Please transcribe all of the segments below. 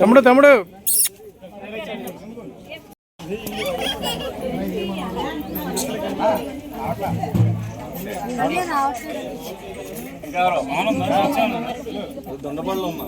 తమ్ముడు తమ్ముడు. ఆట దొండపళ్ళు ఉన్నా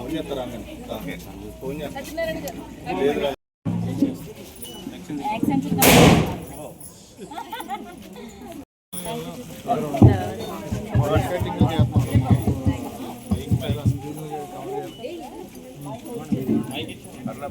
ఫోన్ చేస్తారా ఫోన్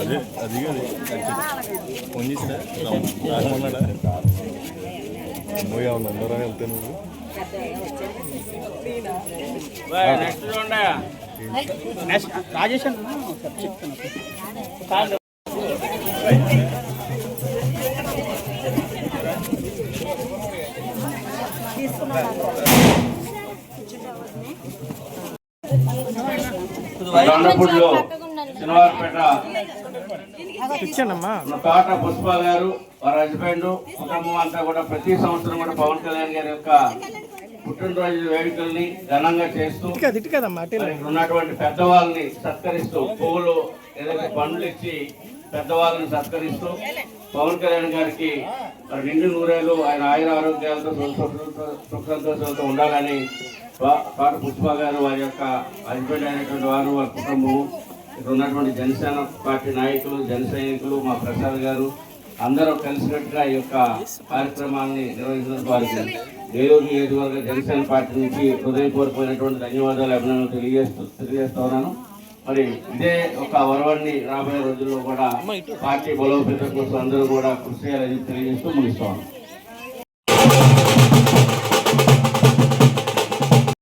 అదే అది కాదు ఫోన్ చేసినా రామన్నాడా నువ్వు వెళ్తే నువ్వు రాజేష్ అన్న దొండపూడిలో శనివారపేట తోట పుష్ప గారు వారి హస్బెండ్ కుటుంబం అంతా కూడా ప్రతి సంవత్సరం కూడా పవన్ కళ్యాణ్ గారి యొక్క పుట్టినరోజు వేడుకల్ని ఘనంగా చేస్తూ ఉన్నటువంటి పెద్దవాళ్ళని సత్కరిస్తూ పువ్వులు ఏదైతే పండ్లు ఇచ్చి పెద్దవాళ్ళని సత్కరిస్తూ పవన్ కళ్యాణ్ గారికి మరి నిండు నూరేళ్ళు ఆయన ఆయుర ఆరోగ్యాలతో సుఖ సంతోషాలతో ఉండాలని వారు పుష్ప గారు వారి యొక్క హస్బెండ్ అయినటువంటి వారు వారి కుటుంబము. ఇక్కడ ఉన్నటువంటి జనసేన పార్టీ నాయకులు జన సైనికులు మా ప్రసాద్ గారు అందరూ కలిసినట్టుగా ఈ యొక్క కార్యక్రమాన్ని నిర్వహించినందుకు వారికి ఏలూరు నియోజకవర్గ జనసేన పార్టీ నుంచి హృదయపూర్వకమైనటువంటి ధన్యవాదాలు అభినందనలు తెలియజేస్తూ తెలియజేస్తా ఉన్నాను. మరి ఇదే ఒక వరవడిని రాబోయే రోజుల్లో కూడా పార్టీ బలోపేతం కోసం అందరూ కూడా కృషి చేయాలని తెలియజేస్తూ ముగిస్తా ఉన్నాను.